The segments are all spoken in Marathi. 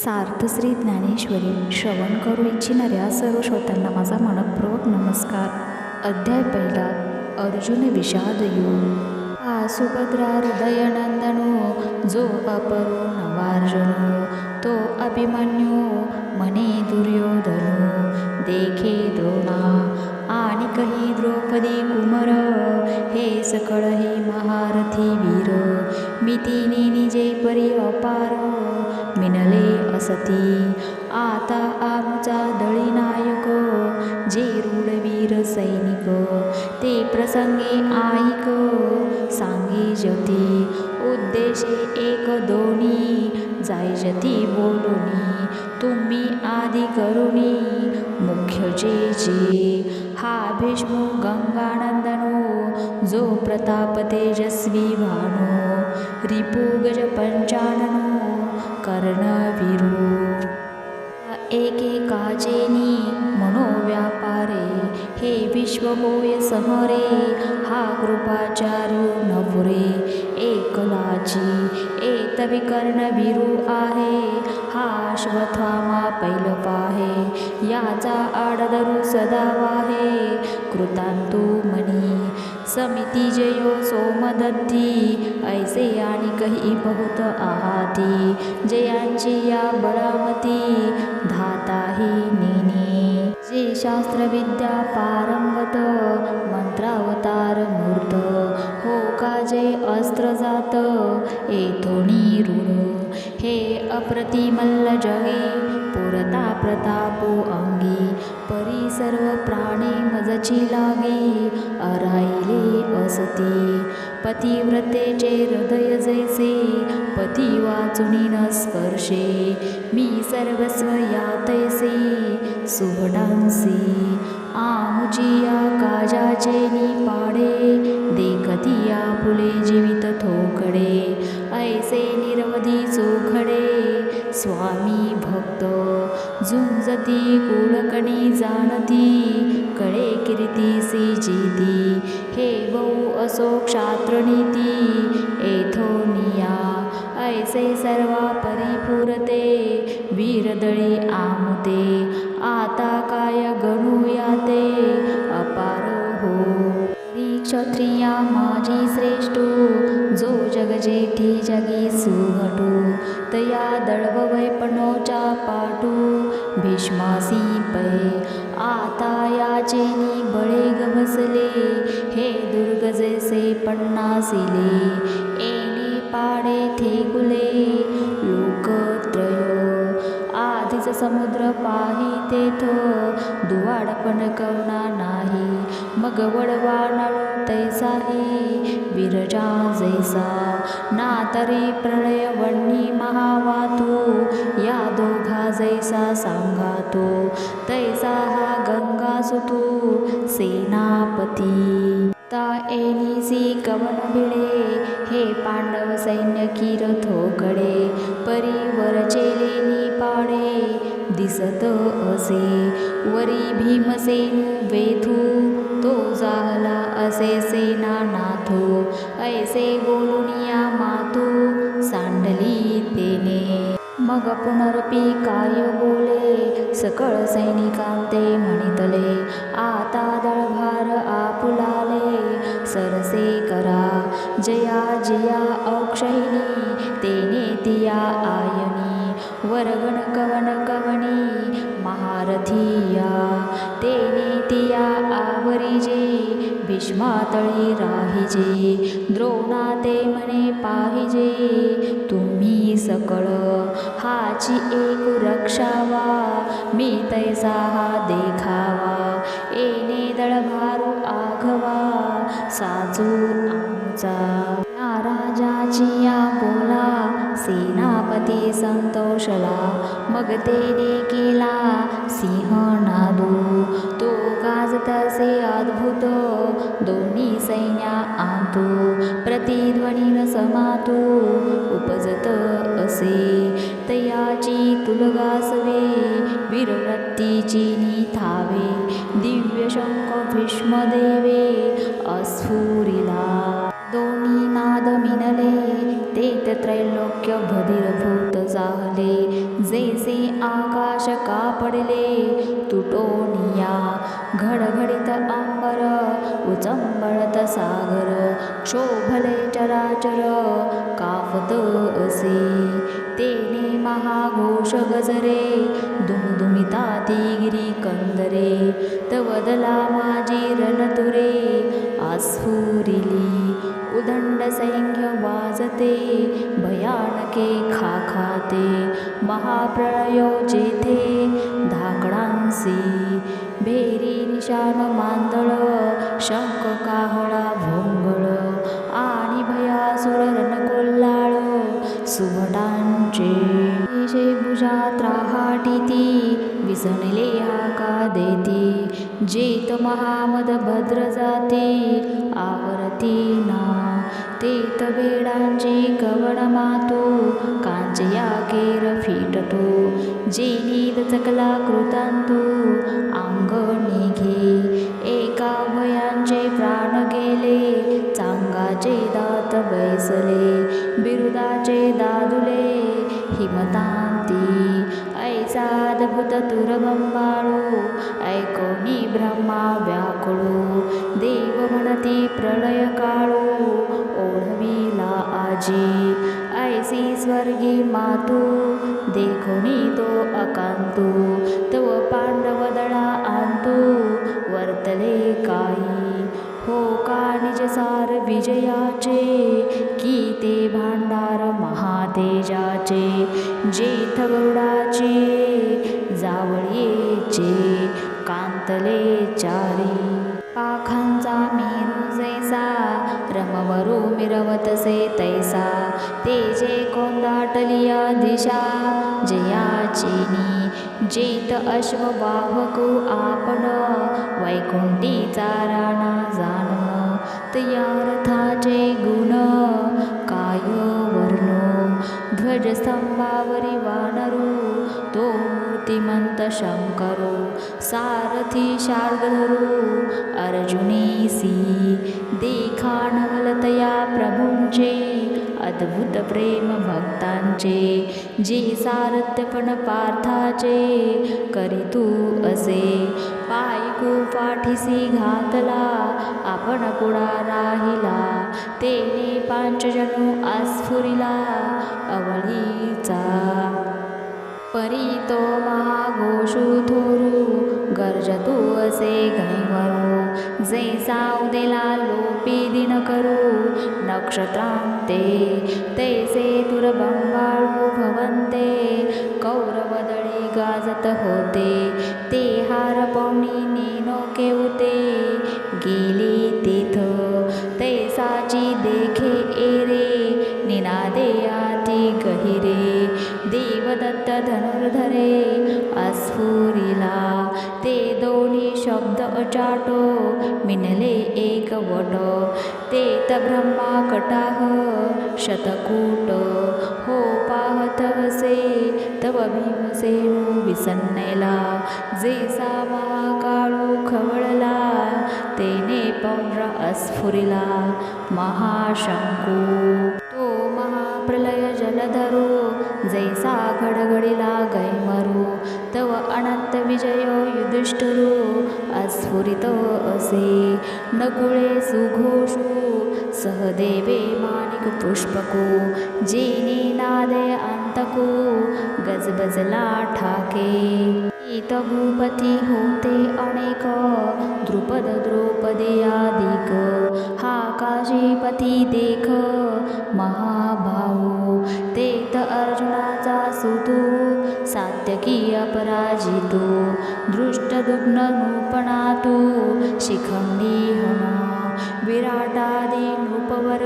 सार्थ श्री ज्ञानेश्वरी श्रवण करू इच्छिणाऱ्या सर्व श्रोत्यांना माझा मनपूर्वक नमस्कार. अध्याय पहिला अर्जुन विषाद योग हा सुभद्रा हृदयनंदनो जो अपरो नवार्जुनो तो अभिमन्यू मने दुर्योधनो. देखे द्रोणा आणि कही द्रौपदी कुमर हे सकळ हे महारथी वीर. मितीने निजे परी अपार मिनले असती. आता आमचा दळी नायक जे रूढवीर सैनिक ते प्रसंगे ऐक सांगे जती उद्देशे एक दोन्ही जाय जती बोलुनी. तुम्ही आधी करुणी मुख्य जे जे हा भीष्म गंगानंदनो जो प्रताप तेजस्वी भानो. रिपू गज पंचाननो कर्णविरू। एकेकाजेनी मनोव्यापारे हे विश्व होय सहरे हा कृपाचार्यो नपुरे एकलाची एतविकर्ण विरू आहे. हा अश्वथामा पैल पाहे याचा आडदरू सदा वाहे. कृतांतु मनी समिती जयो सोमदत्ती. ऐसे आणि कही बहुत आहाती जयांची या बळामती. धाताही नेने शास्त्रविद्या पारंगत मंत्रावतार मूर्त हो का जे अस्त्र जात येथोणी ऋण. हे अप्रतिमल्ल जगे पुरता प्रतापो अंगी परी सर्व प्राणी मजची लागी अराईले असती. पतिव्रतेचे हृदय जैसे पती वाचुनी न स्पर्शे मी सर्वस्व यातैसे सुभडांसी. आमुचिया काजाचे निपाडे देखती या फुले जीवित थोकडे ऐसे निरवधी चोखडे. स्वामी भक्त झुंजती कुळकणी जाणती. कळे कीर्तीसी जिती हे बहु असो क्षात्रनीती एथोनिया ऐसे सर्वा परिपुरते. वीरदळी आमुते आता काय गणूया ते अप क्षत्रिया माझी श्रेष्ठो जो जगजेठी जगी सुघटो तया दळवैपणोच्या पाटू भीष्मासी पै आता याचेनी बळे गवसले हे दुर्ग जैसे पन्नासिले एने पाडे थे गुले समुद्र पाही तेथ दुवाडपण कवना नाही. मग वडवा नळू तैसाही विरजा जैसा. ना तरी प्रलय वन्नी महावातू या दोघा जैसा सांगा तो. तैसा हा गंगा सुतू सेनापती. ता एनिसी कवन भिळे हे पांडव सैन्य किर थोकडे परिवर चेलेनी पाडे दिसत असे. वरी भीमसेन वेथू तो जाहला असे सेना नाथो. ऐसे बोलुनिया मातू सांडली तेने. मग पुनरपी काय बोले सकळ सैनिकांते म्हणितले आता दळभार आपुला सरसे करा. जया जिया अक्षहिणी तेने तिया आयनी. वरगण कवन कवणी महारथिया. तेने तिया आवरिजे भीष्मातळी राहिजे. द्रोणा ते म्हणे पाहिजे तुम्ही सकळ. हाची एक रक्षावा मी तैसा हा देखावा. एने दळभारू आघवा साजू आमचा. राजाची या बोला सेनापती संतोषला मग तेने केला सिंह नादू तो गाजतसे अद्भुत दोन्ही सैन्या आतू. प्रतिध्वनी समातू उपजत असे. तयाची तुलगासवे वीरवृत्तीची निथावे. दिव्य शंख भीष्मदेवे अस्फुरिला. दोन्ही नाद मिनले ते त्रैलोक्य भदिरभूत जाहले. जे आकाश कापडले तुटोनिया. घडघडित अंबर उचंबळत सागर. क्षोभले चराचर काफत असे. तेने महाघोष गजरे दुमदुमिता गिरी कंदरे. तवदला माझी रणतुरे आस्फुरिली उदंड सैन्य वाजते भयानके खाखाते महाप्रळयो जेथे धाकडांसी भेरी निशान मांदळ शंख काहळा भोंगळ आणि भयासुर रणकोल्लाळ सुभटांचे. शे भुजा त्राहाटीती विसणले हाका देती जेत महामद भद्र जाते आवरती ना. तेत वेडांचे कवड मातो कांचया केर फिटतो. जेनी चकला कृतांतू अंग निघे एका भयांचे प्राण गेले चांगाचे दात बैसले. बिरुदाचे दादुले हिमतांती. ऐसा अद्भुत तुरबंबाळू ऐकोनी ब्रह्मा व्याकुळू देव म्हणती प्रलय काळू ओढविला आजी ऐसी स्वर्गी मातू देखोनी तो अकांतू तव पांडव दळा आणतू वर्तले काही. हो का विजयाचे? की ते भांडार महातेजाचे. जेथ गरुडाचे जावळीचे कांतले चारी पाखांचा मेरू जैसा रमवरू मिरवतसे तैसा. तेजे कोंदाटलिया दिशा जयाचिनी जेत अश्ववाहकू आपण। वैकुंठीचा राणा जाण। तयारथाचे गुण। काय वर्णो। ध्वजस्तंभावरी वानरू। तो मूर्तिमंत शंकरो। सारथी शार्दधरू। अर्जुनेसी देखा नवलतया अद्भुत प्रेम भक्तांचे जी सारथ्यपण पार्थाचे करीतू असे. पायकू पाठीसी घातला आपण पुढा राहिला. तेने पांचजणू आस्फुरिला अवळीचा. परी तो महाघोषू थोरू गरजतू असे घैवरू जैसा उदेला लोपी दिन करू नक्षत्रांते तैसे तुरबंबाळू भवंते कौरवदळी गाजत होते ते हार पौनी नेनो केवते गेले तेथ तैसाची देखे एरे निनादे आती गहिरे देवदत्त धनुर्धरे अस्फुरिला ते दोन्ही शब्द अचाटो मिनले एक वट ते त ब्रह्मा कटाह शतकूट हो पाहत असे तव भीमसेनू विसन्नेला जेसा महाकाळू खवळला तेने पौंड्र अस्फुरिला महाशंकू। तो महाप्रलय जलधरो जैसा घडघडिला गैमरू तव अनंत विजय युधिष्ठिरो अस्फुरित असे। नकुळे सुघोषू सहदेवे माणिक पुष्पको जेने नादे अंतको गजबजला ठाके। इत भूपती होते अनेक द्रुपद द्रौपदयादिक हा काशीपती देख महाभा ते त अर्जुनाचा सुतू सात्यकी अपराजितो दृष्टदुग्न तु शिखंडी हन विराटादी नृपवर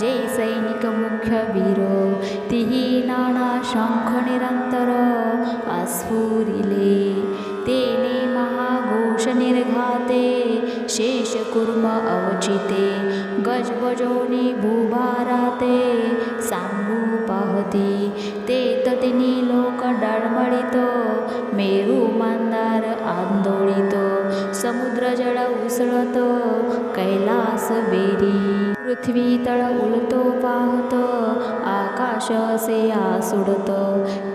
जे सैनिक मुख्य वीर तिही नाना शंख निरंतर आस्फुरिले तेने महाघोष निर्घाते शेष कुर्म अवचिते गजबजोनी भूभा उसळत कैलास बेरी। पृथ्वी तळ उलतो पाहत आकाश असे आसुडत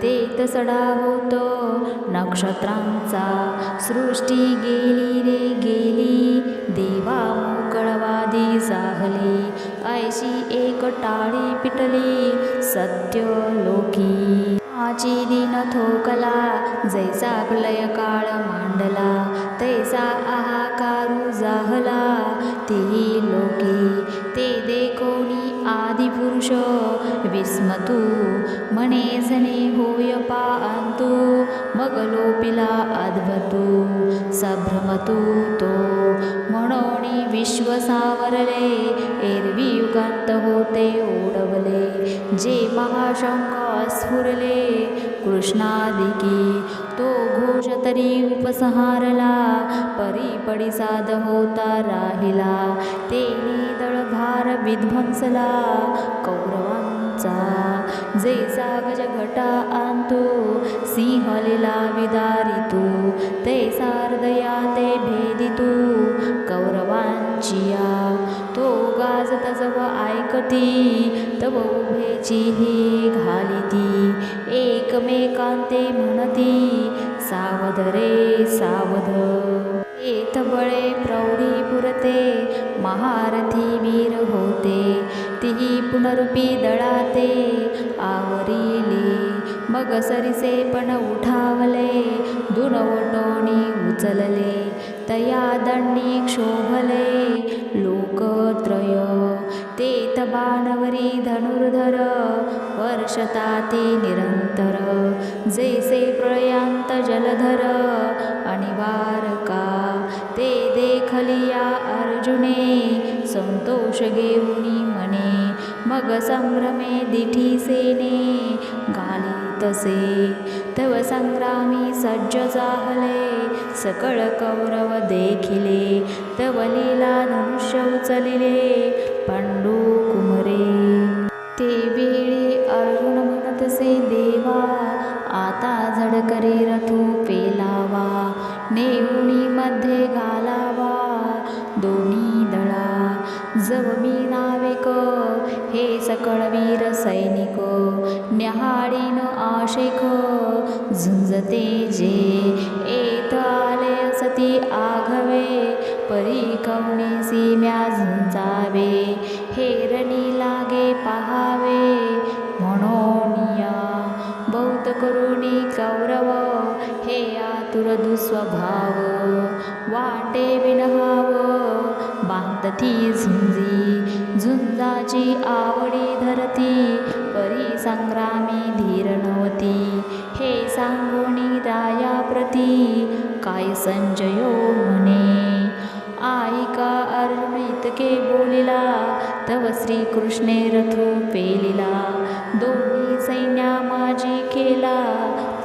ते तसडा होत नक्षत्रांचा सृष्टी गेली रे गेली देवा मोकळवादी जाहली ऐशी एक टाळी पिटली सत्य लोकी आची दिन थोकला जैसा प्रलय काळ मांडला तैसा आहाकारू जाहला तेही लोकी ते देखोनी आदिपुरुष विस्मतू म्हणे जणे होय पांतू मगलोपिला लोपिला अद्भतू तो। म्हणून विश्व सावरले एरवी युगांत होते ओढवले जे महाशंख स्फुरले कृष्णादिकी। तो घोष तरी उपसंहारला परी पडिसाद होता राहिला ते भार विध्वंसला कौरवांचा. जे सागज घटा आणतो सिंहलीला विदारितो ते सारदया ते भेदितो कौरवांचिया तो गाजत जव ऐकती तव उभेची ही घालिती. एकमेकांते म्हणती सावध रे सावध. येत बळे प्रौढी पुरते महारथी वीर होते. तिही पुनरुपी दळाते आवरिले. मग सरिसे पण उठावले दुनवटोणी उचलले. तया दंडी क्षोभले लोकत्रय. तेत बाणवरी धनुर्धर वर्षताती निरंतर. जैसे प्रयांत जलधर अनिवारका देखलिया अर्जुने संतोष घेऊनी मने मग संभ्रमे दिठी सेने गाली तसे. तव संग्रामी सज्ज जाहले सकळ कौरव देखिले. तव लीला धनुष्य उचलिले पांडू कुमरे. ते वेळी अर्जुन म्हणतसे देवा आता झडकरी रथू पेलावा. नेऊणी मध्ये जव मी नाविक हे सकळ वीर सैनिक न्याहाळीन आशिक झुंजते जे येत आले सती आघवे परी कवणेसी सीम्या झुंजावे हेरणी लागे पहावे म्हणून या बहुत करुणी कौरव हे आतुर दुस्वभाव वाटे विनहाव बांधती झुंजी. झुंजाची आवडी धरती परी संग्रामी धीर नव्हती. हे सांगोणी राया प्रती काय संजयो म्हणे. आईका अर्जुन के बोलिला तव श्रीकृष्णे रथो पेलिला. दोन्ही सैन्या माझी केला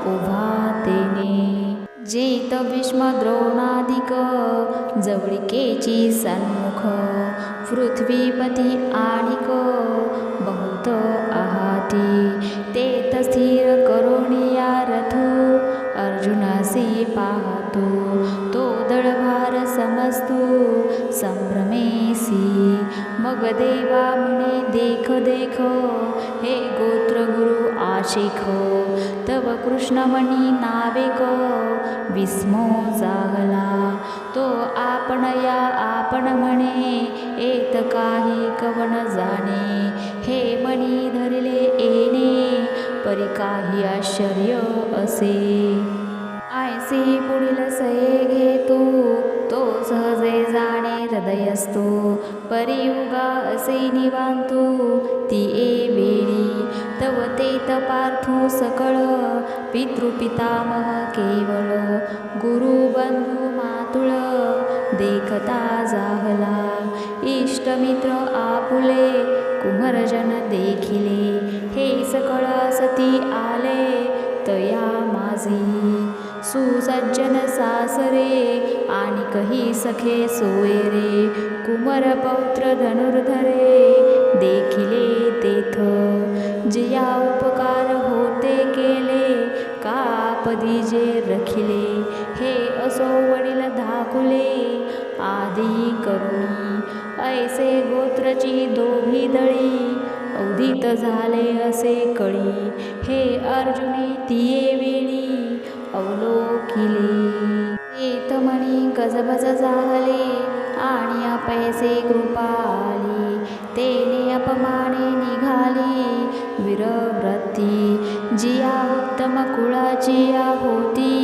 उभा ते जेत भीष्म द्रोणादिक जवळिकेची सन्मुख पृथ्वीपती आणिक बहुत आहाती ते स्थिर करोनिया रथो अर्जुनासी पाहतो तो दळभार समजतो संभ्रमेसी मग देवा म्हणे देख देख हे गोत्र गुरु आशिख तव कृष्णमणी नावेक विस्मो जागला तो आपण या आपण म्हणे येत काही कवन जाणे. हे मणी धरले येणे परी काही आश्चर्य असे. आयसी पुढील सये घेतो. तो सहजे जाणे हृदयस्तो. परियुगा असे निवांतो. ती ए वेळी. तव ते तपार्थो सकळ. पितृपितामह केवळ. गुरु बंधू मातुळ. देखता जाहला. इष्टमित्र आपुले. कुमरजन देखिले. हे सकळ सती आले. तया माझी. सुसज्जन सासरे. कही सखे सोयरे कुमर पौत्र धनुर्धरे देखिले तेथ. जिया उपकार होते केले कापदी जे रखिले हे असो वडील धाकुले. आदी करुणी ऐसे गोत्रची दोघी दळी अवधित झाले असे कळी. हे अर्जुनी तिये वेळी अवलोकिले. तमणी गजबज झाले आणि पैसे कृपा आली तेने अपमाने निघाली. वीरव्रती जिया उत्तम कुळाची होती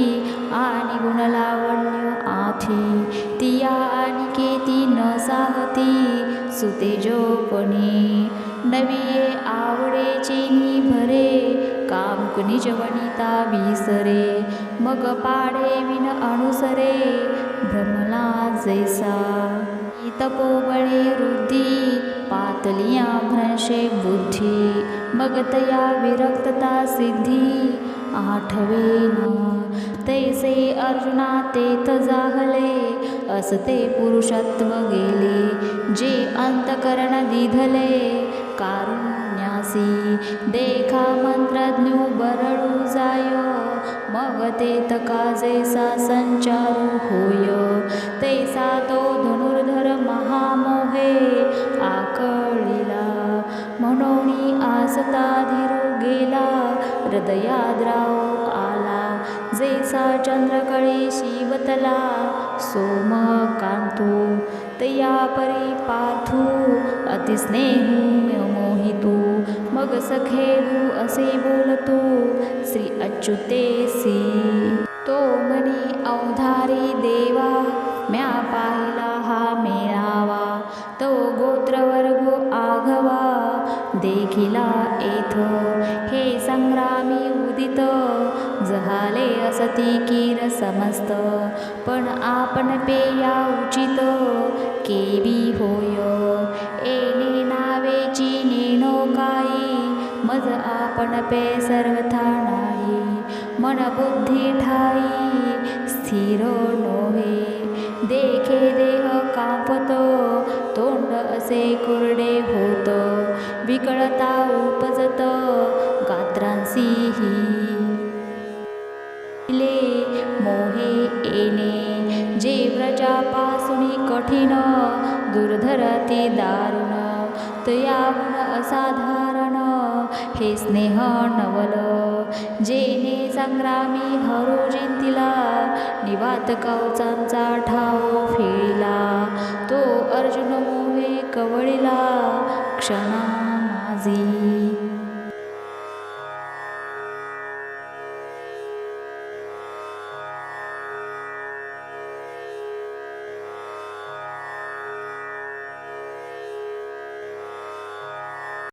आणि गुणलावण्य आथी. तिया आणि केती न साहती सुतेजोपणी नवीये आवडेची नि भरे कामुक निज वनिता विसरे. मग पाडे अनुसरे भ्रमला जैसा. तपोबळे रुद्धी पातलिया भ्रंशे बुद्धी. मगतया विरक्तता सिद्धी आठवेन तैसे अर्जुना तेथ जाहले असते पुरुषत्व गेले. जे अंतकरण दिधले कारुण्यासी. देखा मंत्रज्ञ बरळू जायो. मग ते तकाजेसा संचारू होय तैसा तो धनुर्धर महामोहे आकळीला। म्हणून आसता धीरू गेला हृदयाद्राव आला जैसा चंद्रकळी शिवतला सोम कांतो तया परी पार्थू अतिस्नेहू मोहितू। मग सखेदू असे बोलतो श्री अच्युतेसी तो म्हणी अवधारी देवा म्या पाहिला हा मेळावा तो गोत्रवर्ग आघवा देखिला येथ हे संग्रामी उदित जहाले असती कीर समस्त पण आपण पेया उचित केवी होय एने ना मज आपण पे सर्वथा नाही. मन बुद्धी ठाई स्थिर नोहे देखे देह कापतो तोंड असे कोरडे होत. विकळता उपजत गात्रांसीही. ले मोहे येणे. जे व्रजापासुनी कठीण दुर्धरती दारुण. तयाहुन असाधारण हे स्नेह नवल. जेने संग्रामी हरू जिंतिला निवात कवचांचा ठाव फेळिला. तो अर्जुन मोहे कवळीला क्षणा माझी.